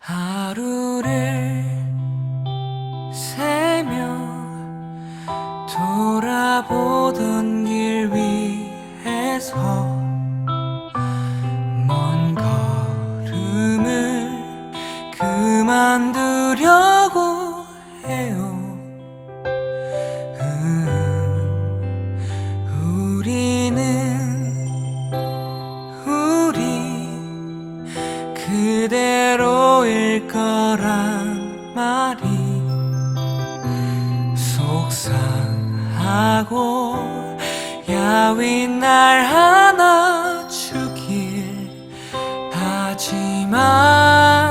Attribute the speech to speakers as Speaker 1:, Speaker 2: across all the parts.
Speaker 1: 하루를 세며 돌아보던 길 위에서 먼 걸음을 그만두려고 해요. 음, 그대 로일 거란 말이 속상하고 야윈 날 하나 주길 하지만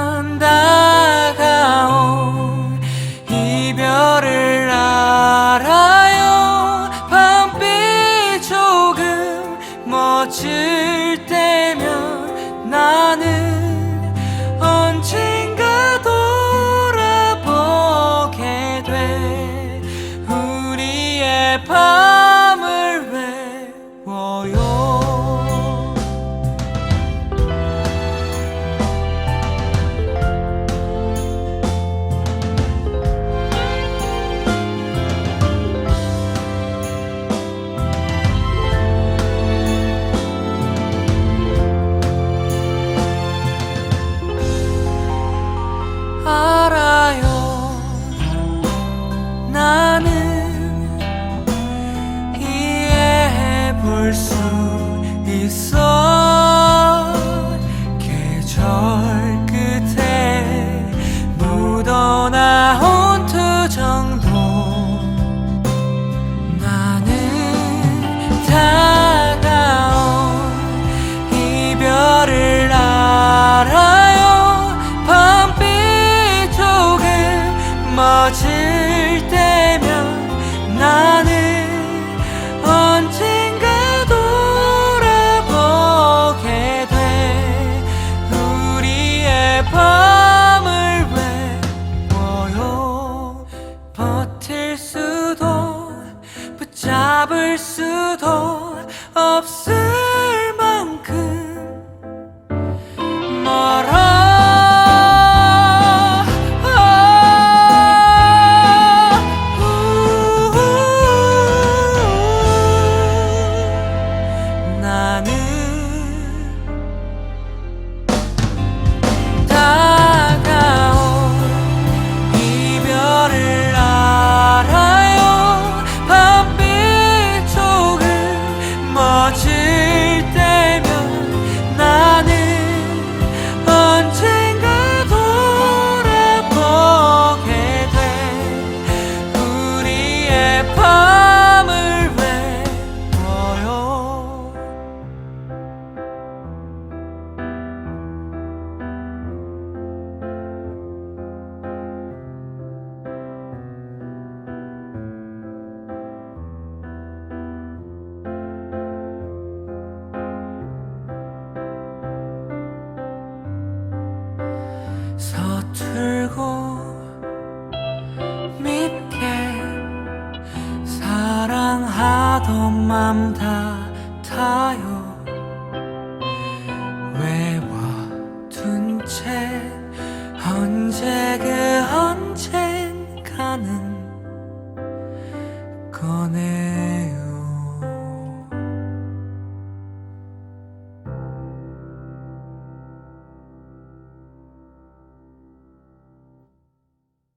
Speaker 1: 우 수도 없을 서툴고 믿게 사랑하던 맘 다 타요.